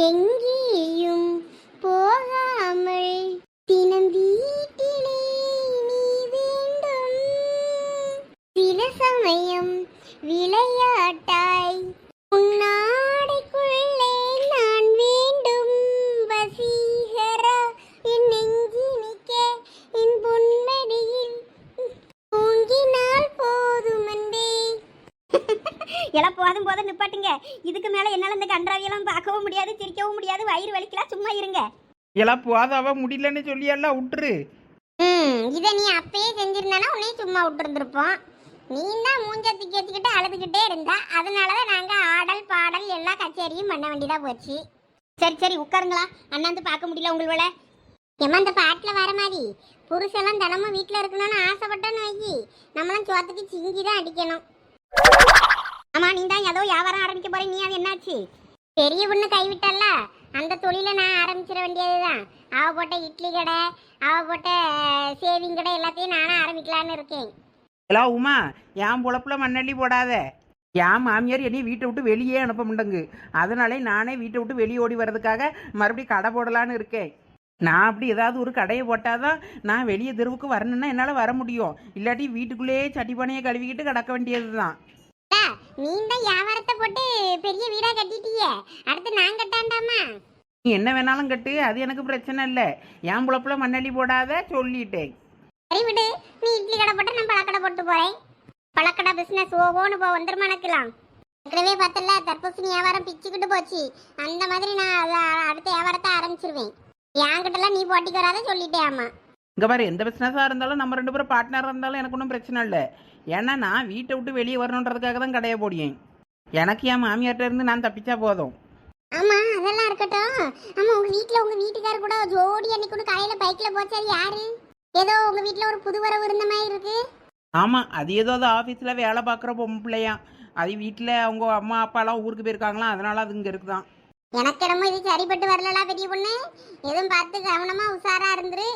எங்க எல்லாம் போதும் போதும் நிப்பாட்டுங்க. இதுக்கு மேல என்னால இந்த கன்றாவியெல்லாம் பார்க்கவும் முடியாது சிரிக்கவும் முடியாது. வயிறு வலிக்கலாம் சும்மா இருங்க. எல்லாம் போதாவ முடியலன்னு சொல்லியெல்லாம் விட்டுரு ம் இதை நீ அப்பயே செஞ்சிருந்தானா உன்னை சும்மா விட்டுருந்துருப்போம் நீ தான் மூஞ்ச தூக்கி வச்சுக்கிட்டு அழுதுகிட்டே இருந்தா அதனால தான் நாங்கள் ஆடல் பாடல் எல்லா கச்சேரியும் பண்ண வேண்டியதாக போச்சு. சரி சரி உட்காருங்களா. அண்ணாந்து பார்க்க முடியல உங்களோட ஏம்மா இந்த பாட்டில் வர மாதிரி. புருஷெல்லாம் தினமும் வீட்டில் இருக்கணும்னு ஆசைப்பட்டோன்னு வைக்கி நம்மளும் சோத்துக்கு சிங்கி தான் அடிக்கணும். ஆமா நீ தான் ஏதோ வியாபாரம் ஆரம்பிக்க போறீங்க நீ அது என்னாச்சு? பெரிய பொண்ணு கைவிட்டல்ல அந்த தொழிலை நான் ஆரம்பிச்சிட வேண்டியதுதான். அவ போட்ட இட்லி கடை அவ போட்ட சேவிங் கடை எல்லாத்தையும் நானும் ஆரம்பிக்கலான்னு இருக்கேன். ஹலோ உமா என் பொழப்புல மண்ணள்ளி போடாத. என் மாமியார் என்னை வீட்டை விட்டு வெளியே அனுப்ப மாட்டேங்கு அதனாலே நானே வீட்டை விட்டு வெளியே ஓடி வர்றதுக்காக மறுபடியும் கடை போடலான்னு இருக்கேன். நான் அப்படி ஏதாவது ஒரு கடையை போட்டாதான் நான் வெளியே தெருவுக்கு வரணும்னா என்னால் வர முடியும். இல்லாட்டி வீட்டுக்குள்ளேயே சட்டி பானையை கழுவிக்கிட்டு கிடக்க வேண்டியது தான் நீ தான் வியாபாரத்தை போட்டு பெரிய வீடா கட்டிட்டியே. அடுத்து நான் கட்டாண்டாமா நீ என்ன வேணாலும் கட்டு அது எனக்கு பிரச்சனை இல்லை. என் பொழப்புல மண்ணள்ளி போடாத சொல்லிட்டேன். சரி விடு நீ இட்லி கடை போட்டு நான் பழக்கடை போட்டு போறேன். பழக்கடை பிசினஸ் ஓஹோன்னு போ வந்துருமா எனக்குலாம் ஏற்கனவே பார்த்தல தர்பூசணி வியாபாரம் பிச்சுக்கிட்டு போச்சு. அந்த மாதிரி நான் அடுத்த வியாபாரத்தை ஆரம்பிச்சிருவேன். என்கிட்டலாம் நீ போட்டிக்கு வராத சொல்லிட்டேன் ஆமா இங்கே பாரு எந்த பிஸ்னஸாக இருந்தாலும் நம்ம ரெண்டு பேரும் பார்ட்னராக இருந்தாலும் எனக்கு ஒன்றும் பிரச்சனை இல்லை. ஏன்னா நான் வீட்டை விட்டு வெளியே வரணுன்றதுக்காக தான் கடையை போடியேன். எனக்கு என் மாமியார்ட்ட இருந்து நான் தப்பிச்சா போதும். ஆமா அதெல்லாம் இருக்கட்டும். ஆமா உங்க வீட்ல உங்க வீட்டுக்காரர் கூட ஜோடி அன்னைக்கு ஒண்ணு காலையில பைக்ல போச்சாரு யாரு? ஏதோ உங்க வீட்ல ஒரு புது வரவு இருந்த மாதிரி இருக்கு. ஆமாம் அது ஏதோ அது ஆஃபீஸில் வேலை பார்க்குற பொம்பளை பிள்ளையாம் அது வீட்டில் அவங்க அம்மா அப்பாலாம் ஊருக்கு போயிருக்காங்களாம் அதனால அது இங்கே இருக்குதான். எனக்கு என்னமோ இது சரிப்பட்டு வரலடா பெரிய பொண்ணு. எதுவும் பார்த்து கவனமா உஷாரா இருந்துரு.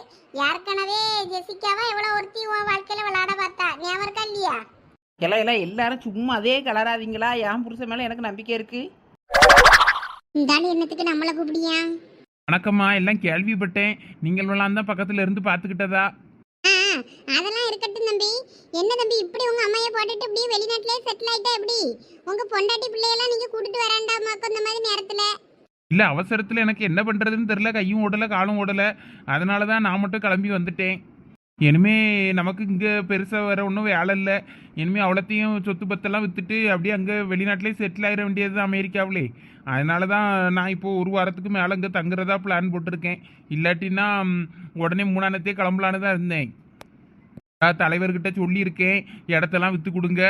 ஏற்கனவே ஜெசிக்காவா எவ்வளவு ஒருத்தி உன் வாழ்க்கையில விளையாட பார்த்தா? ஞாபகம் இருக்கா இல்லையா? எல்லாம் எல்லாம் எல்லாரும் சும்மா அதே கலராதீங்களா? என் புருஷன் மேலே எனக்கு நம்பிக்கை இருக்குது இந்தாண்டி என்னத்துக்கு நம்மளை கூப்பிடியா? வணக்கம்மா எல்லாம் கேள்விப்பட்டேன். நீங்கள் எல்லாம் தான் பக்கத்துல இருந்து பார்த்துக்கிட்டதா? அதெல்லாம் இருக்கட்டும் தம்பி. என்ன தம்பி இப்படி உங்க அம்மைய போட்டுட்டு இப்படி வெளிநாட்டிலே செட்டில் ஆயிட்டா எப்படி? உங்க பொண்டாட்டி பிள்ளையெல்லாம் நீங்க கூட்டிட்டு வராண்டாமாக்கும் இந்த மாதிரி நேரத்துல? இல்லை அவசரத்துல எனக்கு என்ன பண்றதுன்னு தெரியல கையும் ஓடல காலும் ஓடல. அதனால தான் நான் மட்டும் கிளம்பி வந்துட்டேன். இனிமே நமக்கு இங்கே பெருசாக வர ஒன்றும் வேலை இல்லை. இனிமே அவ்வளோத்தையும் சொத்து பத்தெல்லாம் விற்றுட்டு அப்படியே அங்கே வெளிநாட்டிலே செட்டில் ஆகிட வேண்டியது தான் அமெரிக்காவிலே. அதனால தான் நான் இப்போ ஒரு வாரத்துக்கு மேலே இங்கே தங்குறதா பிளான் போட்டிருக்கேன். இல்லாட்டினா உடனே மூணானத்தே கிளம்பலான்னு தான் இருந்தேன். தலைவர்கிட்ட சொல்லியிருக்கேன். இடத்தெல்லாம் விற்று கொடுங்க.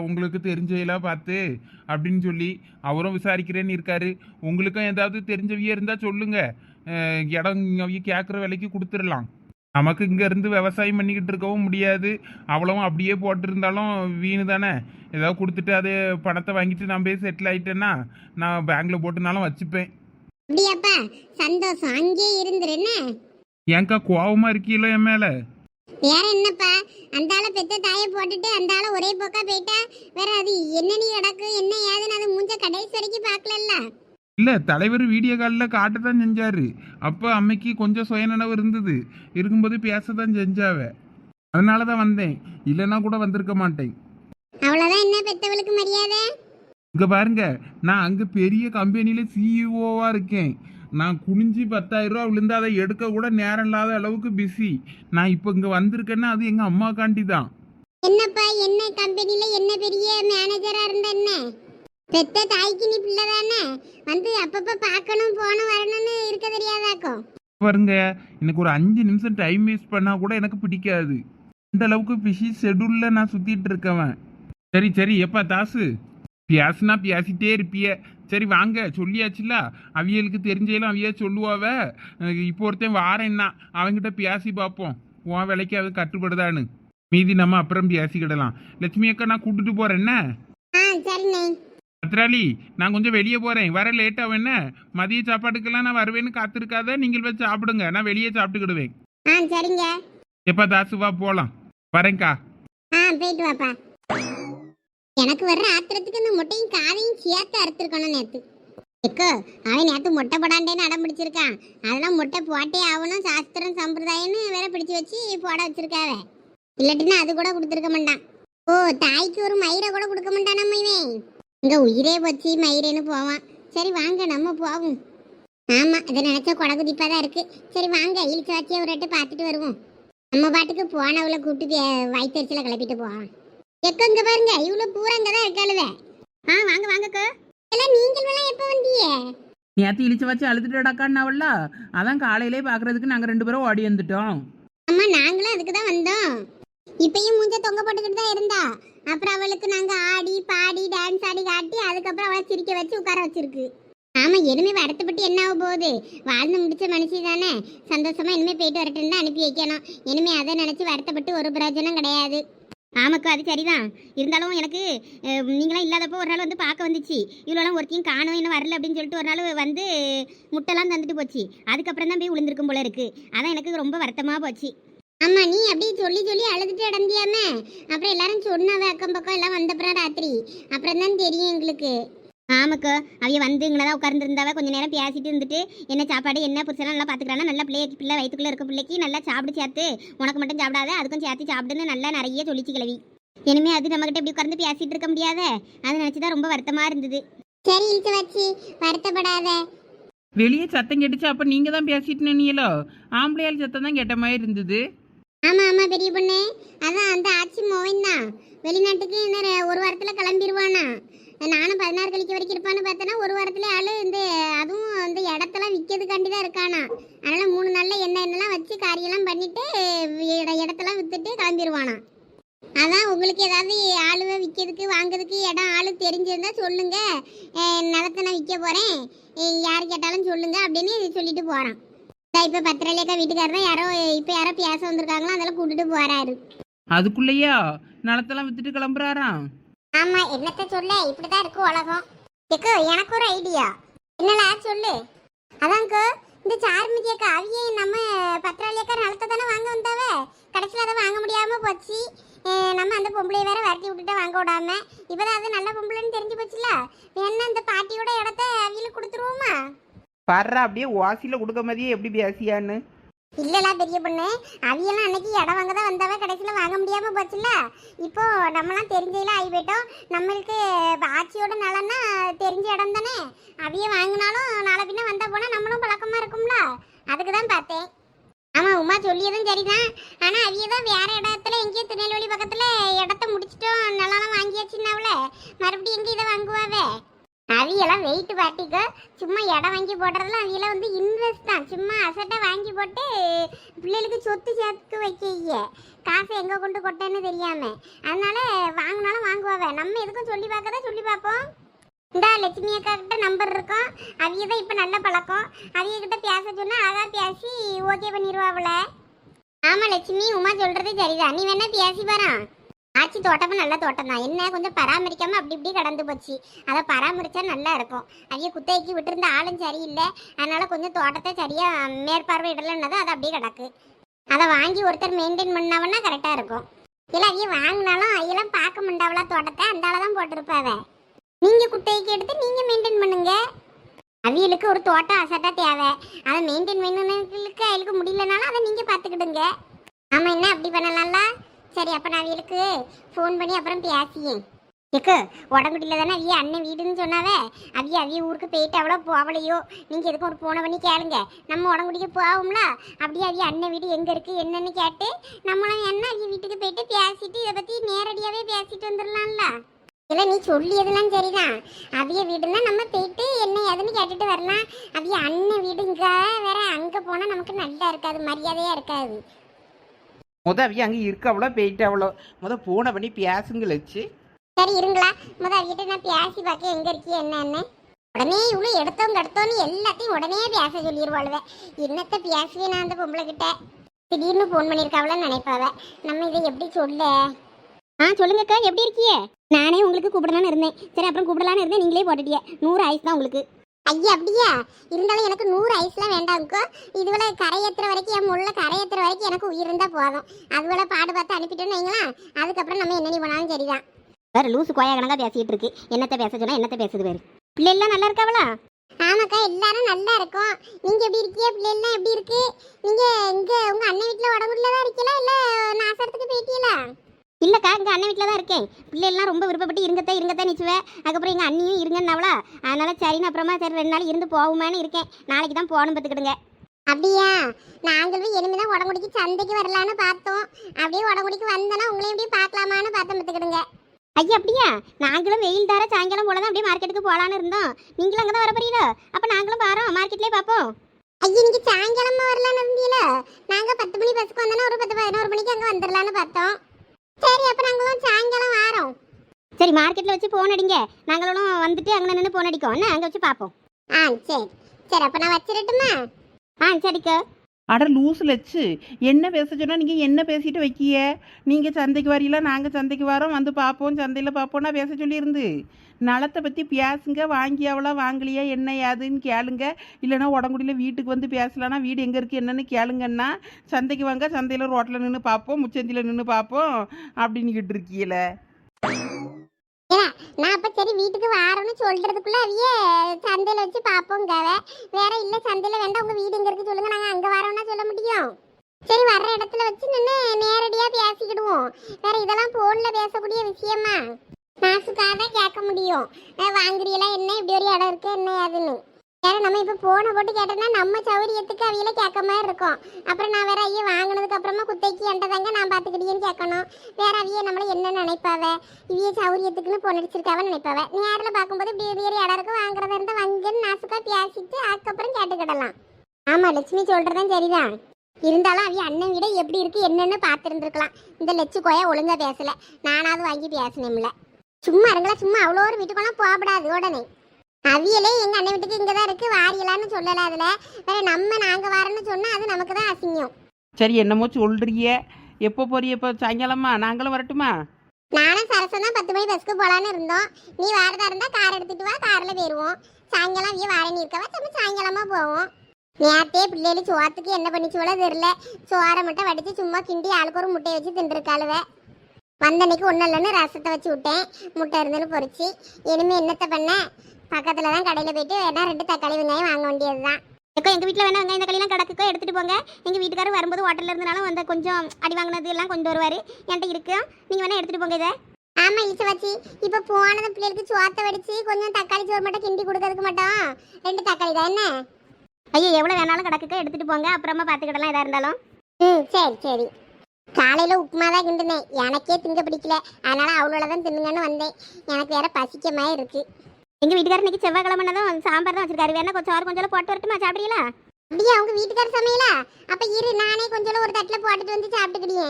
உங்களுக்கு தெரிஞ்சதெல்லாம் பார்த்து அப்படின்னு சொல்லி அவரும் விசாரிக்கிறேன்னு இருக்காரு. உங்களுக்கும் ஏதாவது தெரிஞ்சவிய இருந்தால் சொல்லுங்க. அஹ் இடம் அவிய கேட்குற விலைக்கு கொடுத்துடலாம். நமக்கு இங்க இருந்து விவசாயம் பண்ணிக்கிட்டு இருக்கவும் முடியாது. அவ்வளவும் அப்படியே போட்டிருந்தாலும் வீணு தானே. ஏதாவது கொடுத்துட்டு அதே பணத்தை வாங்கிட்டு நான் போய் செட்டில் ஆயிட்டேன்னா நான் பேங்க்ல போட்டுனாலும் வச்சுப்பேன். அப்படியாப்பா? சந்தோஷம். அங்கேயே இருந்துரு என்ன? ஏன்க்கா கோவமா இருக்கீங்களோ என் மேலே? வேற என்னப்பா? அந்த ஆளை பெத்த தாயை போட்டுட்டு அந்த ஆளை ஒரே போக்கா போயிட்டா? வேற அது என்ன நீ கிடக்கு? என்ன ஏதுன்னு அது மூஞ்ச கடைசி வரைக்கும் பார்க்கலல்ல? இல்லை தலைவர் வீடியோ காலில் காட்ட தான் செஞ்சாரு. அப்போ அம்மைக்கு கொஞ்சம் சுயநினைவு இருந்தது. இருக்கும்போது பேச தான் செஞ்சாவ. அதனால தான் வந்தேன். இல்லைன்னா கூட வந்திருக்க மாட்டேன். அவ்வளவுதான் என்ன பெத்தவளுக்கு மரியாதை? இங்கே பாருங்க நான் அங்கே பெரிய கம்பெனியில் சிஇஓவாக இருக்கேன். நான் குனிஞ்சு பத்தாயிரம் ரூபா விழுந்து அதை எடுக்க கூட நேரம் இல்லாத அளவுக்கு பிஸி நான் இப்போ இங்கே வந்திருக்கேன்னா அது எங்கள் அம்மாக்காண்டி தான். என்னப்பா என்ன கம்பெனில என்ன பெரிய மேனேஜரா இருந்த என்ன? பெத்த தாய்க்கு நீ பிள்ளை தானே? வந்து அப்பப்ப பார்க்கணும் போகணும் வரணும்னு இருக்க தெரியாதாக்கும் பாருங்க எனக்கு ஒரு அஞ்சு நிமிஷம் டைம் வேஸ்ட் பண்ணால் கூட எனக்கு பிடிக்காது. இந்த அளவுக்கு பிஸி ஷெடியூலில் நான் சுற்றிட்டு இருக்கவன். சரி சரி எப்பா தாசு? பேசுனா பேசிட்டே இருப்பிய. சரி வாங்க. சொல்லியாச்சுல அவியலுக்கு தெரிஞ்சையெல்லாம் அவிய சொல்லுவாவ. இப்போ ஒருத்தன் வாரேன்னா அவன்கிட்ட பேசி பார்ப்போம் உன் விலைக்கு அது கட்டுப்படுதான்னு. மீதி நம்ம அப்புறம் பேசிக்கிடலாம் லட்சுமி அக்கா நான் கூட்டிட்டு போறேன் என்ன? பத்ராளி நான் கொஞ்சம் வெளியே போறேன். வர லேட் ஆகும் என்ன? மதிய சாப்பாட்டுக்கெல்லாம் நான் வருவேன்னு காத்திருக்காத. நீங்கள் போய் சாப்பிடுங்க. நான் வெளியே சாப்பிட்டுக்கிடுவேன். எப்பா தாசு வா போலாம். வரேன்க்கா. ஆ போயிட்டு வாப்பா. எனக்கு வர்ற ஆத்திரத்துக்கு இந்த முட்டையும் காதையும் சேர்த்து அறுத்துருக்கணும் நேத்து. எக்கோ அவன் நேற்று முட்டை போடாண்டேன்னு அடம் பிடிச்சிருக்கான். அதெல்லாம் முட்டை போட்டே ஆகணும் சாஸ்திரம் சம்பிரதாயம்னு வேற பிடிச்சு வச்சு போட வச்சிருக்காவ. இல்லாட்டினா அது கூட கொடுத்துருக்க மாட்டான். ஓ தாய்க்கு ஒரு மயிரை கூட கொடுக்க மாட்டான் நம்ம இவன். இங்க உயிரே போச்சு மயிரேன்னு போவான். சரி வாங்க நம்ம போவோம். ஆமா அதை நினைச்சா கொடகுதிப்பா தான் இருக்கு. சரி வாங்க இழுச்சு வச்சு ஒரு ரெட்டு பார்த்துட்டு வருவோம். நம்ம பாட்டுக்கு போனவளை கூப்பிட்டு வயிற்றுல கிளப்பிட்டு போவான் எக்க இங்க பாருங்க இவ்வளவு பூரா இங்கதான் இருக்காளுவே ஆ வாங்க வாங்கக்கா எல்லாம் நீங்கள் எல்லாம் எப்ப வந்தீங்க? நேற்று இழிச்சு வச்சு அழுதுட்டு அதான் காலையிலே பார்க்கறதுக்கு நாங்கள் ரெண்டு பேரும் ஓடி வந்துட்டோம். அம்மா நாங்களும் அதுக்கு தான் வந்தோம். இப்பயும் மூஞ்ச தொங்க போட்டுக்கிட்டு தான் இருந்தா. அப்புறம் அவளுக்கு நாங்க ஆடி பாடி டான்ஸ் ஆடி காட்டி அதுக்கப்புறம் அவளை சிரிக்க வச்சு உட்கார வச்சிருக்கு. ஆமா இனிமே வருத்தப்பட்டு என்ன ஆக போகுது? வாழ்ந்து முடிச்ச மனுஷி தானே. சந்தோஷமா இனிமே போயிட்டு வரட்டுன்னு தான் அனுப்பி வைக்கணும். இனிமே அதை நினைச்சு வருத்தப்பட்டு ஒரு பிரயோஜனம் கிடையாது. ஆமாக்கா அது சரிதான். இருந்தாலும் எனக்கு நீங்களாம் இல்லாதப்போ ஒரு நாள் வந்து பார்க்க வந்துச்சு. இவ்வளோலாம் ஒருத்தையும் காணும் இன்னும் வரல அப்படின்னு சொல்லிட்டு ஒரு நாள் வந்து முட்டைலாம் தந்துட்டு போச்சு. அதுக்கப்புறம் தான் போய் விழுந்திருக்கும் போல இருக்கு. அதான் எனக்கு ரொம்ப வருத்தமாக போச்சு. ஆமா நீ அப்படியே சொல்லி சொல்லி அழுதுட்டு அடந்தியாமே அப்புறம் எல்லாரும் சொன்னாவே அக்கம் பக்கம் எல்லாம் வந்தப்புறம் ராத்திரி. அப்புறம் தான் தெரியும் எங்களுக்கு. ஆமாக்கா அவைய வந்து இங்கே தான் உட்கார்ந்துருந்தாவ கொஞ்ச நேரம் பேசிட்டு இருந்துட்டு என்ன சாப்பாடு என்ன புருஷெல்லாம் நல்லா பார்த்துக்கிறானா நல்ல பிள்ளை பிள்ளை வயிற்றுக்குள்ளே இருக்க பிள்ளைக்கு நல்லா சாப்பிடு சேர்த்து உனக்கு மட்டும் சாப்பிடாத அதுக்கும் சேர்த்து சாப்பிடுன்னு நல்லா நிறைய சொல்லிச்சு கிளவி இனிமே அது நம்மகிட்ட இப்படி உட்கார்ந்து பேசிட்டு இருக்க முடியாத? அதை நினச்சி தான் ரொம்ப வருத்தமாக இருந்தது. சரி இழுத்து வச்சு வருத்தப்படாத. வெளியே சத்தம் கேட்டுச்சு அப்போ நீங்கள் தான் பேசிட்டு நின்னீங்களோ? ஆம்பளையால் சத்தம் தான் கேட்ட மாதிரி இருந்தது. ஆமா ஆமா பெரிய பொண்ணு. அதான் அந்த ஆட்சி மோவன் தான். வெளிநாட்டுக்கு இன்னும் ரெ- ஒரு வாரத்துல கிளம்பிடுவானா நானும் பதினாறு கழிக்க வரைக்கும் இருப்பான்னு பார்த்தேன்னா ஒரு வாரத்துல ஆளு இந்த அதுவும் இந்த இடத்தெல்லாம் விற்கிறதுக்காண்டி தான் இருக்கானா. அதனால மூணு நாளில் என்ன என்னெல்லாம் வச்சு காரியெல்லாம் பண்ணிட்டு இடத்தெல்லாம் வித்துட்டு கிளம்பிடுவானா அதான் உங்களுக்கு ஏதாவது ஆளுவை விற்கிறதுக்கு வாங்குறதுக்கு இடம் ஆளு தெரிஞ்சிருந்தா சொல்லுங்க. நிலத்தை நான் விற்க போறேன். யார் கேட்டாலும் சொல்லுங்க அப்படின்னு சொல்லிட்டு போறான். இப்போ இப்ப பத்திரலேக்கா வீட்டுக்காரர் தான் யாரோ இப்போ யாரோ பேச வந்திருக்காங்களோ அதெல்லாம் கூட்டிட்டு போறாரு. அதுக்குள்ளேயா? நிலத்தெல்லாம் வித்துட்டு கிளம்புறாராம் ஆமா என்னத்த சொல்ல? இப்படிதான் இருக்கு உலகம். எக்கோ எனக்கு ஒரு ஐடியா. என்னடா சொல்லு. அதான்க்கோ இந்த சார்மிஜியக்கா அவியே நம்ம பத்திராளியக்கா நிலத்தை தானே வாங்க வந்தாவ? கடைசியில் அதை வாங்க முடியாம போச்சு. நம்ம அந்த பொம்பளைய வேற வரட்டி விட்டுட்டு வாங்க விடாம. இப்பதான் அது நல்ல பொம்பளைன்னு தெரிஞ்சு போச்சுல? வேணா இந்த பாட்டியோட இடத்த அவியில கொடுத்துருவோமா? பர்றா அப்படியே வாசியில கொடுக்க மாதிரியே எப்படி பேசியான்னு? இல்லலா பெரிய பொண்ணு. அவியெல்லாம் அன்னைக்கு இடம் வாங்க தான் வந்தாவே கடைசியில் வாங்க முடியாம போச்சுல்ல? இப்போ நம்மலாம் தெரிஞ்சையில ஆகி போயிட்டோம். நம்மளுக்கு ஆட்சியோட நலன்னா தெரிஞ்ச இடம் தானே? அவிய வாங்கினாலும் நாளை பின்ன வந்தா போனா நம்மளும் பழக்கமா இருக்கும்ல? அதுக்கு தான் பார்த்தேன். ஆமா உமா சொல்லியதும் சரிதான். ஆனா அவிய தான் வேற இடத்துல எங்கேயோ திருநெல்வேலி பக்கத்துல இடத்த முடிச்சிட்டோம். நல்லாலாம் வாங்கியாச்சுன்னாவுல மறுபடியும் எங்க இதை வாங்குவாவே? அவியெல்லாம் வெயிட் பார்ட்டிக்கு சும்மா இடம் வாங்கி போடுறதுலாம் அவியெல்லாம் வந்து இன்வெஸ்ட் தான். சும்மா அசட்டை வாங்கி போட்டு பிள்ளைகளுக்கு சொத்து சேர்த்து வைக்க காசு எங்கே கொண்டு கொட்டேன்னு தெரியாமல் அதனால வாங்கினாலும் வாங்குவாங்க நம்ம எதுக்கும் சொல்லி பார்க்கதான் சொல்லி பார்ப்போம். இந்த லட்சுமி அக்கா கிட்ட நம்பர் இருக்கும். அவிய தான் இப்போ நல்ல பழக்கம். அவிய கிட்ட பேச சொன்னால் அதான் பேசி ஓகே பண்ணிடுவாவுல ஆமாம் லட்சுமி உமா சொல்கிறதே சரிதான். நீ வேணா பேசி பாரு ஆச்சி தோட்டமும் நல்ல தோட்டம் தான் என்ன கொஞ்சம் பராமரிக்காம அப்படி இப்படி கடந்து போச்சு. அதை பராமரிச்சா நல்லா இருக்கும். அவிய குத்தகைக்கு விட்டுருந்த ஆளும் சரியில்லை. அதனால கொஞ்சம் தோட்டத்தை சரியா மேற்பார்வையிடலன்னது அது அப்படியே கிடக்கு. அதை வாங்கி ஒருத்தர் மெயின்டைன் பண்ணாவன்னா கரெக்டாக இருக்கும். இல்லை அவிய வாங்கினாலும் அவையெல்லாம் பார்க்க முடியாவளா தோட்டத்தை? அந்த தான் போட்டிருப்பாவ நீங்க குத்தகைக்கு எடுத்து நீங்க மெயின்டைன் பண்ணுங்க. அவியலுக்கு ஒரு தோட்டம் அசட்டா தேவை. அதை மெயின்டைன் பண்ணணுங்களுக்கு அவளுக்கு முடியலனாலும் அதை நீங்க பார்த்துக்கிடுங்க. ஆமா என்ன அப்படி பண்ணலாம்ல? சரி அப்போ நான் அவளுக்கு ஃபோன் பண்ணி அப்புறம் பேசியேன் எக்கு உடம்புட்டில தானே அவிய அண்ணன் வீடுன்னு சொன்னாவே? அவிய அவிய ஊருக்கு போயிட்டு அவ்வளோ போகலையோ நீங்கள் எதுக்கும் ஒரு ஃபோனை பண்ணி கேளுங்க. நம்ம உடம்புடிக்கு போவோம்ல? அப்படியே அவிய அண்ணன் வீடு எங்கே இருக்குது என்னன்னு கேட்டு நம்மளும் என்ன அவிய வீட்டுக்கு போயிட்டு பேசிட்டு இதை பற்றி நேரடியாகவே பேசிட்டு வந்துடலாம்ல இல்லை நீ சொல்லியதெல்லாம் சரிதான். அவிய வீடுன்னா நம்ம போயிட்டு என்ன ஏதுன்னு கேட்டுட்டு வரலாம். அவிய அண்ணன் வீடு இங்கே வேற அங்கே போனால் நமக்கு நல்லா இருக்காது மரியாதையாக இருக்காது. முத அவிய அங்கே இருக்க அவ்வளோ போயிட்டு அவ்வளோ. முத போனை பண்ணி பேசுங்களச்சு சரி இருங்களா. முத அவியிட்ட நான் பேசி பார்க்க எங்க இருக்கீ என்னன்னு. உடனே இவ்வளோ எடுத்தோம் கடுத்தோன்னு எல்லாத்தையும் உடனே பேச சொல்லிடுவாளுவே என்னத்த பேசுவேன் நான் அந்த பொம்பளை கிட்ட திடீர்னு ஃபோன் பண்ணியிருக்காவளன்னு நினைப்பாவ. நம்ம இதை எப்படி சொல்ல? ஆ சொல்லுங்கக்கா. எப்படி இருக்கியே? நானே உங்களுக்கு கூப்பிடலான்னு இருந்தேன். சரி அப்புறம் கூப்பிடலான்னு இருந்தேன். நீங்களே போட்டுட்டியே. நூறு ஐஸ் தான் உங்களுக்கு. ஐயா அப்படியா? இருந்தாலும் எனக்கு நூறு ஐஸ்லாம் வேண்டாம்க்கோ இதுவரை கரையேற்றுற வரைக்கும் என் முள்ள கரையேற்றுற வரைக்கும் எனக்கு உயிர் இருந்தால் போதும். அதுவரை பாடு பார்த்து அனுப்பிட்டோன்னு வைங்களா அதுக்கப்புறம் நம்ம என்ன பண்ணாலும் சரிதான். வேற லூசு கோயா கணக்கா பேசிட்டு இருக்கு. என்னத்த பேச சொன்னா என்னத்த பேசுது வேறு? பிள்ளை எல்லாம் நல்லா இருக்காவளா? ஆமாக்கா எல்லாரும் நல்லா இருக்கோம். நீங்க எப்படி இருக்கீங்க? பிள்ளைலாம் எப்படி இருக்கு? நீங்க இங்க உங்க அண்ணன் வீட்ல உடம்புல தான் இருக்கீங்களா? இல்ல நாசரத்துக்கு போயிட்டீங்களா? இல்லக்கா எங்க அண்ணன் வீட்டில் தான் இருக்கேன். பிள்ளைலாம் ரொம்ப விருப்பப்பட்டு இருங்கத்தான் இருங்கத்தான் நிச்சுவேன் அதுக்கப்புறம் எங்க அண்ணியும் இருங்கன்னாவளா? அதனால சரின்னு அப்புறமா சரி ரெண்டு நாள் இருந்து போகுமான்னு இருக்கேன். நாளைக்கு தான் போகணும் பார்த்துக்கிடுங்க. அப்படியா? நாங்களும் இனிமேதான் உடம்புடிக்கு சந்தைக்கு வரலான்னு பார்த்தோம். அப்படியே உடம்புடிக்கு வந்தனா உங்களையும் அப்படியே பார்க்கலாமான்னு பார்த்து பார்த்துக்கிடுங்க. ஐயா அப்படியா? நாங்களும் வெயில் தர சாயங்காலம் போல தான் அப்படியே மார்க்கெட்டுக்கு போகலான்னு இருந்தோம். நீங்களும் அங்கே தான் வர போறீங்களோ? அப்போ நாங்களும் வரோம் மார்க்கெட்லேயே பார்ப்போம். ஐயா நீங்க சாயங்காலமா வரலான்னு இருந்தீங்களா? நாங்க பத்து மணி பஸ்க்கு வந்தோன்னா ஒரு பத்து பதினோரு மணிக்கு அங்க வந்துடலான்னு பார்த்தோம். சரி அப்ப நாங்களும் சாயங்காலம் வாரோம். சரி மார்க்கெட்டில் வச்சு போன் அடிங்க. நாங்களும் வந்துட்டு அங்கே நின்று போன் அடிக்கோம். என்ன? அங்கே வச்சு பார்ப்போம். ஆ சரி. சரி அப்ப நான் வச்சிரட்டுமா? ஆ சரிக்கா. அட லூஸ் லட்சு என்ன பேச சொன்னால் நீங்கள் என்ன பேசிட்டு வைக்கிய? நீங்கள் சந்தைக்கு வரீங்களா? நாங்கள் சந்தைக்கு வரோம். வந்து பார்ப்போம் சந்தையில் பார்ப்போம்னா பேச சொல்லியிருந்து. நலத்தை பற்றி பேசுங்க. வாங்கியாவளா வாங்கலையா? என்ன ஏதுன்னு கேளுங்க. இல்லைனா உடம்புடியில வீட்டுக்கு வந்து பேசலான்னா வீடு எங்கே இருக்குது என்னென்னு கேளுங்கன்னா சந்தைக்கு வாங்க. சந்தையில் ரோட்டில் நின்று பார்ப்போம் முச்சந்தியில் நின்று பார்ப்போம் அப்படின்னுக்கிட்டு இருக்கீல நான் அப்ப சரி வீட்டுக்கு வாரோம்னு சொல்றதுக்குள்ள அவிய சந்தையில வச்சு பாப்போங்காவ வேற இல்ல சந்தையில வேண்டாம் உங்க வீடு எங்க இருக்கு சொல்லுங்க நாங்க அங்க வரோம்னா சொல்ல முடியும். சரி வர்ற இடத்துல வச்சு நின்று நேரடியா பேசிக்கிடுவோம். வேற இதெல்லாம் போன்ல பேசக்கூடிய விஷயமா? மாசுக்காக தான் கேட்க முடியும். வாங்குறீங்களா என்ன? இப்படி ஒரு இடம் இருக்கு என்ன ஏதுன்னு. வேற நம்ம இப்போ போனை போட்டு கேட்டோம்னா நம்ம சௌரியத்துக்கு அவையில கேட்க மாதிரி இருக்கும். அப்புறம் நான் வேற ஐயா வாங்கினதுக்கு அப்புறமா குத்தைக்கு என்கிட்ட நான் பார்த்துக்கிட்டேன்னு கேட்கணும். வேற அவிய நம்மள என்ன நினைப்பாவ? இவைய சௌரியத்துக்குன்னு பொண்ணு அடிச்சிருக்காவ நினைப்பாவ? நேரில் பார்க்கும்போது இப்படி வேறு ஒரு இடம் இருக்கு வாங்குறதா இருந்தால் வாங்கன்னு நாசுக்கா பேசிட்டு அதுக்கப்புறம் கேட்டுக்கிடலாம். ஆமாம் லட்சுமி சொல்கிறதும் சரிதான். இருந்தாலும் அவிய அண்ணன் விட எப்படி இருக்கு என்னன்னு பார்த்துருந்துருக்கலாம். இந்த லட்சு கோயா ஒழுங்கா பேசலை. நானாவது வாங்கி பேசணும்ல சும்மா இருங்களா சும்மா அவ்வளோ ஒரு வீட்டுக்கெல்லாம் போகக்கூடாது உடனே. அவியலே எங்க அண்ணன் வீட்டுக்கு இங்க தான் இருக்கு வாரியலான்னு சொல்லல அதுல. வேற நம்ம நாங்க வரேன்னு சொன்னா அது நமக்கு தான் அசிங்கம். சரி என்னமோ சொல்றிய எப்போ போறிய இப்போ சாயங்காலமா? நாங்களும் வரட்டுமா? நானும் சரசம் தான் பத்து மணி பஸ்க்கு போலான்னு இருந்தோம். நீ வரதா இருந்தா கார் எடுத்துட்டு வா கார்ல போயிருவோம். சாயங்காலம் அவிய வாரேன்னு இருக்கவா நம்ம சாயங்காலமா போவோம். நேத்தே பிள்ளைகள் சோத்துக்கு என்ன பண்ணிச்சுவளோ தெரியல. சோறை மட்டும் வடிச்சு சும்மா கிண்டி ஆளுக்கு ஒரு முட்டையை வச்சு தின்றுருக்காளுவ வந்த அன்னைக்கு ஒன்றும் இல்லைன்னு ரசத்தை வச்சு விட்டேன். முட்டை இருந்துன்னு பொரிச்சு இனிமே என்னத்தை பண்ண? பக்கத்துல தான் கடையில் போயிட்டு வேணா ரெண்டு தக்காளி வெங்காயம் வாங்க வேண்டியது தான் அக்கா எங்கள் வீட்டில் வேணா வெங்காயம் தக்காளிலாம் கிடக்குக்கோ எடுத்துகிட்டு போங்க. எங்கள் வீட்டுக்காரர் வரும்போது ஹோட்டலில் இருந்தனாலும் அந்த கொஞ்சம் அடி வாங்கினது எல்லாம் கொண்டு வருவார். என்கிட்ட இருக்கு. நீங்கள் வேணா எடுத்துகிட்டு போங்க இதை. ஆமா இசை வச்சு இப்ப போனது பிள்ளைகளுக்கு சோத்தை வடிச்சு கொஞ்சம் தக்காளி சோறு மட்டும் கிண்டி கொடுக்கறதுக்கு மட்டும். ரெண்டு தக்காளி தான் என்ன? ஐயா எவ்வளோ வேணாலும் கிடக்குக்கோ எடுத்துகிட்டு போங்க. அப்புறமா பார்த்துக்கிடலாம் எதாக இருந்தாலும். ம் சரி சரி. காலையில உப்புமா தான் கிண்டுனேன். எனக்கே திங்க பிடிக்கல. அதனால அவளோட தான் தின்னுங்கன்னு வந்தேன். எனக்கு வேற பசிக்கமா இருக்கு. எங்கள் வீட்டுக்காரர் இன்னைக்கு செவ்வாய்க்கிழமை தான் சாம்பார் தான் வச்சிருக்காரு. வேணா கொஞ்சம் சோறு கொஞ்சம் போட்டு வரட்டுமா? சாப்பிட்றீங்களா? அப்படியே அவங்க வீட்டுக்கார சமையலா? அப்ப இரு நானே கொஞ்சம் ஒரு தட்டுல போட்டுட்டு வந்து சாப்பிட்டுக்கிடியே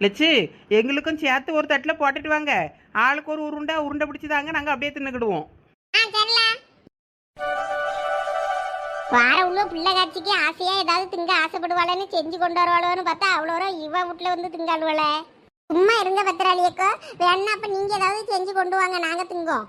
லட்சு எங்களுக்கும் சேர்த்து ஒரு தட்டில் போட்டுட்டு வாங்க. ஆளுக்கு ஒரு உருண்டை உருண்டை பிடிச்சி தாங்க நாங்கள் அப்படியே தின்னுக்கிடுவோம். ஆ சரிலா. வார உள்ள பிள்ளை காட்சிக்கு ஆசையா ஏதாவது திங்க ஆசைப்படுவாளன்னு செஞ்சு கொண்டு வருவாளோன்னு பார்த்தா அவ்வளோ இவ வீட்டுல வந்து திங்காளுவல சும்மா இருங்க பத்திராளியக்கோ. வேணா அப்ப நீங்க ஏதாவது செஞ்சு கொண்டு வாங்க. நாங்க திங்கோம்.